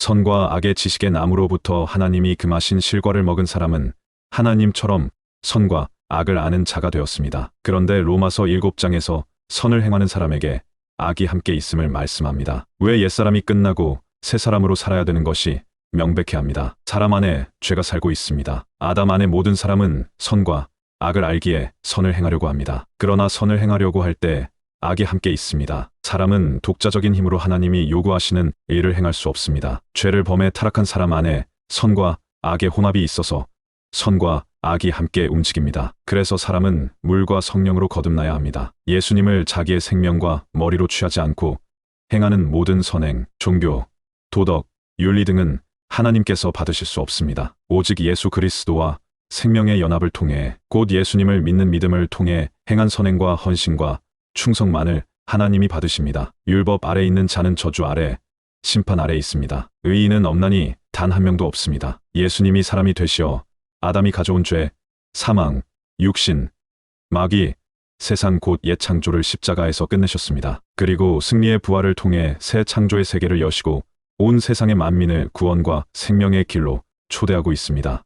선과 악의 지식의 나무로부터 하나님이 금하신 실과를 먹은 사람은 하나님처럼 선과 악을 아는 자가 되었습니다. 그런데 로마서 7장에서 선을 행하는 사람에게 악이 함께 있음을 말씀합니다. 왜 옛사람이 끝나고 새 사람으로 살아야 되는 것이 명백해 합니다. 사람 안에 죄가 살고 있습니다. 아담 안에 모든 사람은 선과 악을 알기에 선을 행하려고 합니다. 그러나 선을 행하려고 할 때 악이 함께 있습니다. 사람은 독자적인 힘으로 하나님이 요구하시는 일을 행할 수 없습니다. 죄를 범해 타락한 사람 안에 선과 악의 혼합이 있어서 선과 악이 함께 움직입니다. 그래서 사람은 물과 성령으로 거듭나야 합니다. 예수님을 자기의 생명과 머리로 취하지 않고 행하는 모든 선행, 종교, 도덕, 윤리 등은 하나님께서 받으실 수 없습니다. 오직 예수 그리스도와 생명의 연합을 통해 곧 예수님을 믿는 믿음을 통해 행한 선행과 헌신과 충성만을 하나님이 받으십니다. 율법 아래 있는 자는 저주 아래, 심판 아래 있습니다. 의인은 없나니 단 한 명도 없습니다. 예수님이 사람이 되시어 아담이 가져온 죄, 사망, 육신, 마귀, 세상 곧 옛 창조를 십자가에서 끝내셨습니다. 그리고 승리의 부활을 통해 새 창조의 세계를 여시고 온 세상의 만민을 구원과 생명의 길로 초대하고 있습니다.